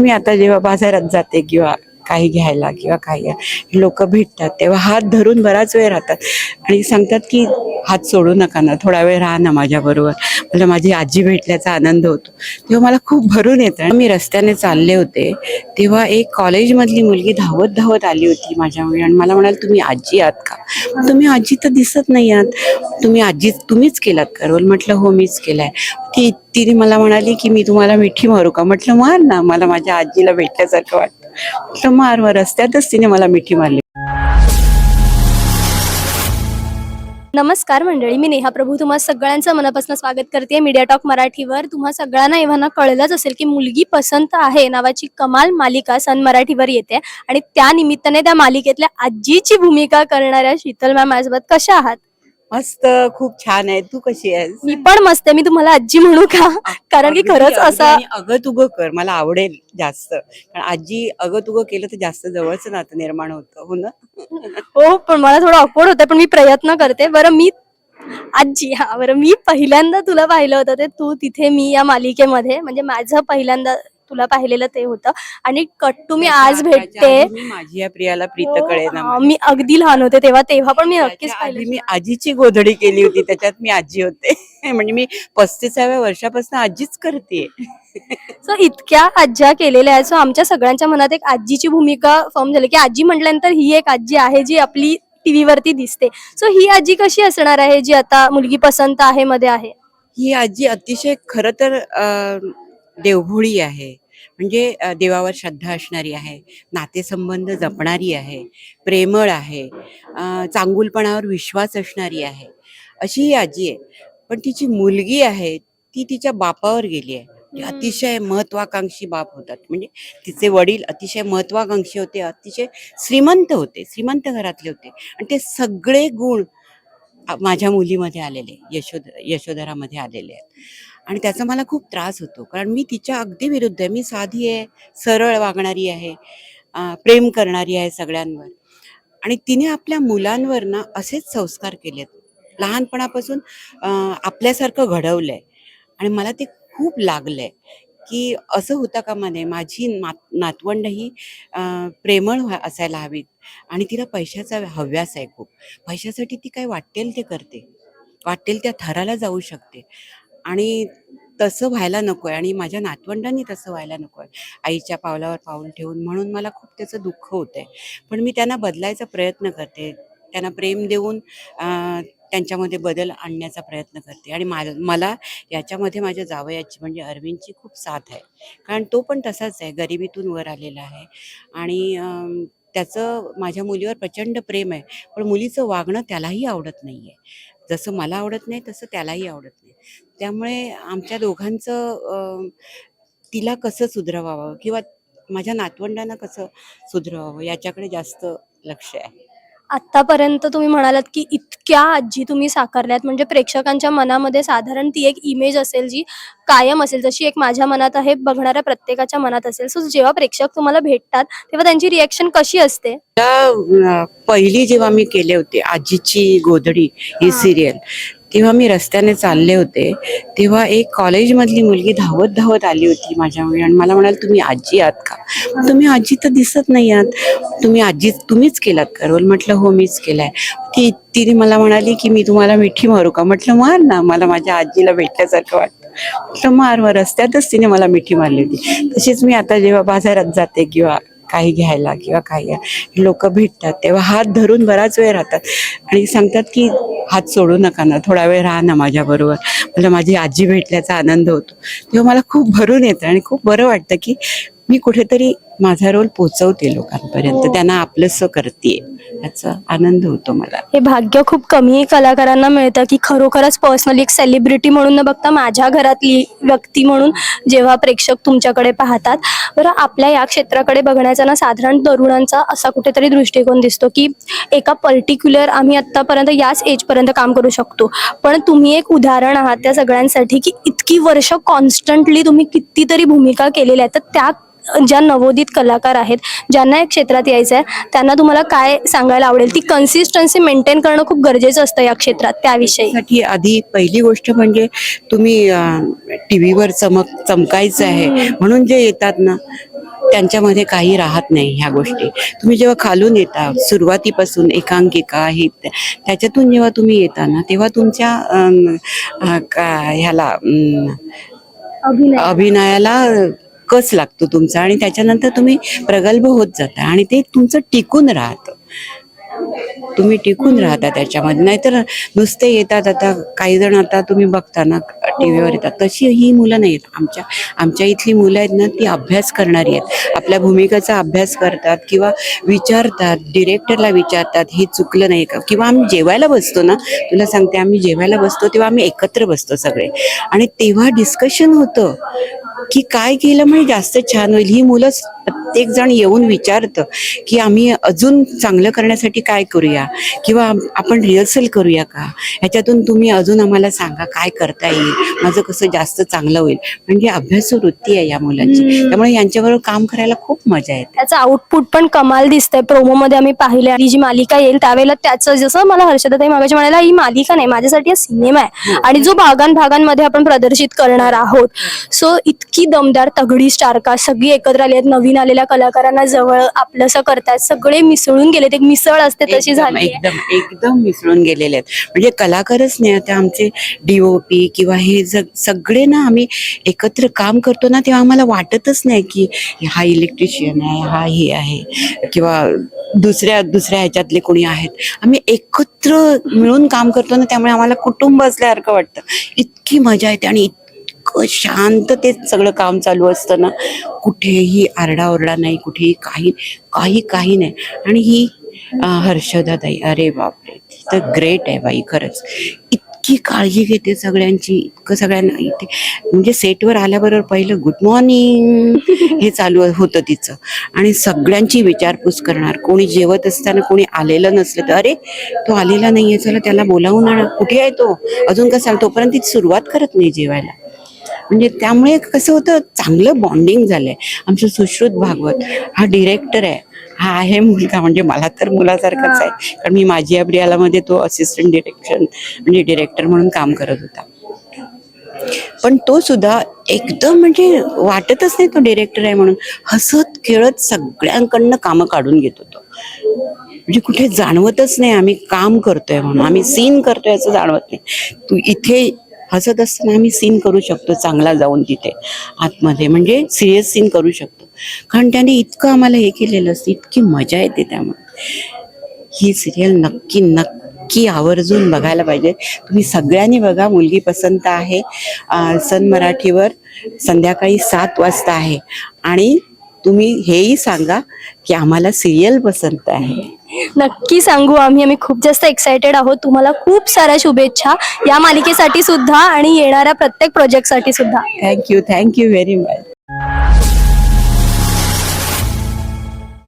मी आता जेव्हा बाजारात जाते किंवा काही घ्यायला किंवा काही लोक भेटतात तेव्हा हात धरून बराच वेळ राहतात. आणि सांगतात की हात सोडू नका ना थोडा वेळ राहा ना माझ्याबरोबर. मला माझी आजी भेटल्याचा आनंद होतो. तेव्हा मला खूप भरून येतं. मी रस्त्याने चालले होते तेव्हा एक कॉलेजमधली मुलगी धावत धावत आली होती माझ्यामुळे. आणि मला म्हणाल तुम्ही आजी आहात का? तुम्ही आजी तर दिसत नाही आहात. तुम्ही आजी तुम्हीच केलात का रोल? म्हटलं हो मीच केलाय. ती तिने मला म्हणाली की मी तुम्हाला मिठी मारू का? म्हटलं मार ना मला माझ्या आजीला भेटल्यासारखं वाटतं. म्हटलं मार रस्त्यातच तिने मला मिठी मारली. नमस्कार मंडळी मी नेहा प्रभू. तुम्हा सगळ्यांचं मनापासून स्वागत करते. मीडिया टॉक मराठीवर तुम्हा सगळ्यांना एव्हाना कळलंच असेल की मुलगी पसंत आहे नावाची कमाल मालिका सन मराठीवर येते आणि त्या निमित्ताने त्या मालिकेतल्या आजीची भूमिका करणाऱ्या शीतल मॅम माझ्यासोबत कशा आहात? मस्त खूप छान आहे. तू कशी आहेस? मी पण मस्त आहे. मी तुम्हाला आजी म्हणू का? कारण की खरंच असा अगं तुगं कर. मला आवडेल जास्त. कारण आजी अगं तुगं केलं तर जास्त जवळच नातं निर्माण होतं. हो ना? हो पण मला थोडं ऑकवर्ड होतं पण मी प्रयत्न करते. बरं मी आजी हा बरं मी पहिल्यांदा तुला पाहिलं होतं ते तू तिथे मी या मालिकेमध्ये म्हणजे माझं पहिल्यांदा तुला पाहिलेलं ते होतं. आणि कट्टू मी आज भेटते. माझी या प्रियाला प्रीत कळे ना हा, मी अगदी लहान होते तेव्हा तेव्हा पण मी नक्कीच पाहिलं मी आजीची गोधडी केली होती त्याच्यात मी आजी होते. म्हणजे मी पस्तीसाव्या वर्षापासून आजीच करते सो इतक्या आज्या केलेल्या आहेत. सो आमच्या सगळ्यांच्या मनात एक आजीची भूमिका फॉर्म झाली. की आजी म्हटल्यानंतर ही एक आजी आहे जी आपली टीव्हीवरती दिसते. सो ही आजी कशी असणार आहे जी आता मुलगी पसंत आहे मध्ये आहे? ही आजी अतिशय खर तर देवभोळी आहे. म्हणजे देवावर श्रद्धा असणारी आहे नातेसंबंध जपणारी आहे प्रेमळ आहे चांगुलपणावर विश्वास असणारी आहे अशी ही आजी आहे. पण तिची मुलगी आहे ती तिच्या बापावर गेली आहे. हम्म. अतिशय महत्वाकांक्षी बाप होतात. म्हणजे तिचे वडील अतिशय महत्वाकांक्षी होते अतिशय श्रीमंत होते श्रीमंत घरातले होते. आणि ते सगळे गुण माझ्या मुलीमध्ये आलेले यशोद यशोधरामध्ये आलेले आहेत. आणि त्याचा मला खूप त्रास होतो. कारण मी तिच्या अगदी विरुद्ध आहे. मी साधी आहे सरळ वागणारी आहे प्रेम करणारी आहे सगळ्यांवर. आणि तिने आपल्या मुलांवर ना असेच संस्कार केलेत. लहानपणापासून आपल्यासारखं घडवलं आहे आणि मला ते खूप लागलं आहे की असं होतं का मध्ये माझी नात नातवंड ही प्रेमळ असायला हवीत. आणि तिला पैशाचा हव्यास आहे खूप. पैशासाठी ती काय वाटेल ते करते. वाटेल त्या थराला जाऊ शकते. आणि तसं व्हायला नको आहे आणि माझ्या नातवंडांनी तसं व्हायला नको आहे आईच्या पावलावर पाऊल ठेवून म्हणून मला खूप त्याचं दुःख होतंय. पण मी त्यांना बदलायचा प्रयत्न करते. त्यांना प्रेम देऊन त्यांच्यामध्ये बदल आणण्याचा प्रयत्न करते. आणि मा मला याच्यामध्ये माझ्या जावयाची म्हणजे अरविंदची खूप साथ आहे. कारण तो पण तसाच आहे गरिबीतून वर आलेला आहे. आणि त्याचं माझ्या मुलीवर प्रचंड प्रेम आहे. पण मुलीचं वागणं त्यालाही आवडत नाही आहे जसं मला आवडत नाही तसं त्यालाही आवडत नाही. त्यामुळे आमच्या दोघांचं तिला कसं सुधरवावं किंवा माझ्या नातवंडांना कसं सुधरवावं याच्याकडे जास्त लक्ष आहे. आतापर्यंत तुम्ही म्हणालात की इतक्या आजी तुम्ही साकारल्यात. म्हणजे प्रेक्षकांच्या मनामध्ये साधारण ती एक इमेज असेल जी कायम असेल जशी एक माझ्या मनात आहे बघणाऱ्या प्रत्येकाच्या मनात असेल. सो जेव्हा प्रेक्षक तुम्हाला भेटतात तेव्हा त्यांची रिॲक्शन कशी असते? पहिली जेव्हा मी केले होते आजीची गोधडी ही सिरियल तेव्हा मी रस्त्याने चालले होते. तेव्हा एक कॉलेजमधली मुलगी धावत धावत आली होती माझ्यामुळे आणि मला म्हणाल तुम्ही आजी आहात का? तुम्ही आजी तर दिसत नाही आहात. तुम्ही आजी तुम्हीच केलात का रोल? म्हटलं हो मीच केलाय. ती तिने मला म्हणाली की मी तुम्हाला मिठी मारू का? म्हटलं मार ना मला माझ्या आजीला भेटल्यासारखं वाटतं. म्हटलं मार मग रस्त्यातच तिने मला मिठी मारली होती. तशीच मी आता जेव्हा बाजारात जाते किंवा काही घ्यायला किंवा काही लोक भेटतात. तेव्हा हात धरून बराच वेळ राहतात. आणि सांगतात की हात सोडू नका ना थोडा वेळ राहा ना माझ्याबरोबर. मला माझी आजी भेटल्याचा आनंद होतो. तेव्हा मला खूप भरून येतं आणि खूप बरं वाटतं की मी कुठेतरी माझा रोल पोचवते लोकांपर्यंत. त्यांना आपलंसं करते याचा आनंद होतो मला. हे भाग्य खूप कमी कलाकारांना मिळतं की खरोखरच पर्सनली एक सेलिब्रिटी म्हणून न बघता माझ्या घरातली व्यक्ती म्हणून जेव्हा प्रेक्षक तुमच्याकडे पाहतात. बरं आपल्या या क्षेत्राकडे बघण्याचा ना साधारण तरुणांचा असा कुठेतरी दृष्टिकोन दिसतो की एका पर्टिक्युलर आम्ही आत्तापर्यंत याच एजपर्यंत काम करू शकतो. पण तुम्ही एक उदाहरण आहात त्या सगळ्यांसाठी की इतकी वर्ष कॉन्स्टंटली तुम्ही कितीतरी भूमिका केलेल्या आहेत तर त्या ज्या नवोदित कलाकार आहेत ज्यांना या क्षेत्रात यायचं आहे त्यांना तुम्हाला काय सांगायला आवडेल? ती कन्सिस्टन्सी मेंटेन करणं खूप गरजेचं असतं या क्षेत्रात त्याविषयी. साठी आधी पहिली गोष्ट म्हणजे तुम्ही टी व्हीवर चमक चमकायचं आहे म्हणून जे येतात ना त्यांच्यामध्ये काही राहत नाही ह्या गोष्टी. तुम्ही जेव्हा खालून येता सुरुवातीपासून एकांकिका हे त्या- त्याच्यातून जेव्हा तुम्ही येता ना तेव्हा तुमच्या ह्याला अभिनयाला कस लागतो तुमचा आणि त्याच्यानंतर तुम्ही प्रगल्भ होत जाता आणि ते तुमचं टिकून राहतं. तुम्ही टिकून राहता त्याच्यामध्ये. नाहीतर नुसते येतात आता काही जण आता तुम्ही बघता ना टी व्हीवर येतात. तशी ही मुलं नाही आहेत आमच्या आमच्या इथली मुलं आहेत ना ती अभ्यास करणारी आहेत. आपल्या भूमिकेचा अभ्यास करतात किंवा विचारतात डिरेक्टरला विचारतात हे चुकलं नाही का? किंवा आम्ही जेवायला बसतो ना तुला सांगते आम्ही जेवायला बसतो तेव्हा आम्ही एकत्र बसतो सगळे. आणि तेव्हा डिस्कशन होतं. की काय केलं म्हणजे जास्त छान होईल. ही मुलं प्रत्येक जण येऊन विचारतं की आम्ही अजून चांगलं करण्यासाठी काय करूया? किंवा आपण रिहर्सल करूया का? ह्याच्यातून तुम्ही अजून आम्हाला सांगा काय करता येईल? माझं कसं जास्त चांगलं होईल? म्हणजे अभ्यास वृत्ती आहे या मुलांची. त्यामुळे यांच्याबरोबर काम करायला खूप मजा येते. त्याचं आउटपुट पण कमाल दिसतंय. प्रोमो मध्ये आम्ही पाहिले ही जी मालिका येईल त्यावेळेला त्याचं जसं मला हर्षदाताई मागाशी म्हणायला ही मालिका नाही. माझ्यासाठी हा सिनेमा आहे. आणि जो भागां भागांमध्ये आपण प्रदर्शित करणार आहोत. सो इतकी दमदार तगडी स्टारकास्ट सगळी एकत्र आली आहेत. नवीन आलेल्या कलाकारांना जवळ आपलंसं करतात. सगळे मिसळून गेलेत. एक मिसळ असते तशी एकदम झाली एकदम एकदम मिसळून गेलेले आहेत. म्हणजे कलाकारच नाही आता आमचे डीओपी किंवा हे जग सगळे ना आम्ही एकत्र काम करतो ना तेव्हा आम्हाला वाटतच नाही की हा इलेक्ट्रिशियन आहे हा हे आहे किंवा दुसऱ्या दुसऱ्या ह्याच्यातले कोणी आहेत. आम्ही एकत्र मिळून काम करतो ना त्यामुळे आम्हाला कुटुंब असल्यासारखं वाटतं. इतकी मजा येते आणि इतकं शांततेत सगळं काम चालू असतं ना. कुठेही आरडाओरडा नाही कुठेही काही काही काही नाही. आणि ही अं, हर्षदाताई अरे बापरे तर ग्रेट आहे बाई खरंच. इतकी काळजी घेते सगळ्यांची इतकं सगळ्यांना इथे म्हणजे सेटवर आल्याबरोबर पहिलं गुड मॉर्निंग हे चालू होतं तिचं. आणि सगळ्यांची विचारपूस करणार. कोणी जेवत असताना कोणी आलेलं नसलं तर अरे तो आलेला नाहीये चला त्याला बोलावून आणा. कुठे आहे तो? अजून कसा तोपर्यंत ती सुरुवात करत नाही जेवायला. म्हणजे त्यामुळे कसं होतं चांगलं बॉन्डिंग झालंय. आमचं सुश्रुत भागवत हा डिरेक्टर आहे. हा आहे मुलगा म्हणजे मला तर मुलासारखाच आहे. कारण मी माझी अब्रियालामध्ये तो असिस्टंट डिरेक्शन म्हणजे डिरेक्टर म्हणून काम करत होता. पण तो सुद्धा एकदम म्हणजे वाटतच नाही तो डिरेक्टर आहे म्हणून. हसत खेळत सगळ्यांकडनं कामं काढून घेत होतो. म्हणजे कुठे जाणवतच नाही आम्ही काम करतोय म्हणून. आम्ही सीन करतोय असं जाणवत नाही. तू इथे हसत असताना आम्ही सीन करू शकतो चांगला जाऊन तिथे. आतमध्ये म्हणजे सिरियस सीन करू शकतो. कारण त्याने इतकं आम्हाला हे केलेलं असतं इतकी मजा येते त्यामुळे ही सिरियल नक्की नक्की आवर्जून बघायला पाहिजे. तुम्ही सगळ्यांनी बघा मुलगी पसंत आहे. सन मराठीवर संध्याकाळी सात वाजता आहे. आणि तुम्ही हेही सांगा की आम्हाला सिरियल पसंत आहे. नक्की सांगू आम्ही आम्ही खूप जास्त एक्सायटेड आहोत. तुम्हाला खूप साऱ्या शुभेच्छा. या मालिकेसाठी सुद्धा आणि येणाऱ्या प्रत्येक प्रोजेक्टसाठी सुद्धा. Thank you thank you very much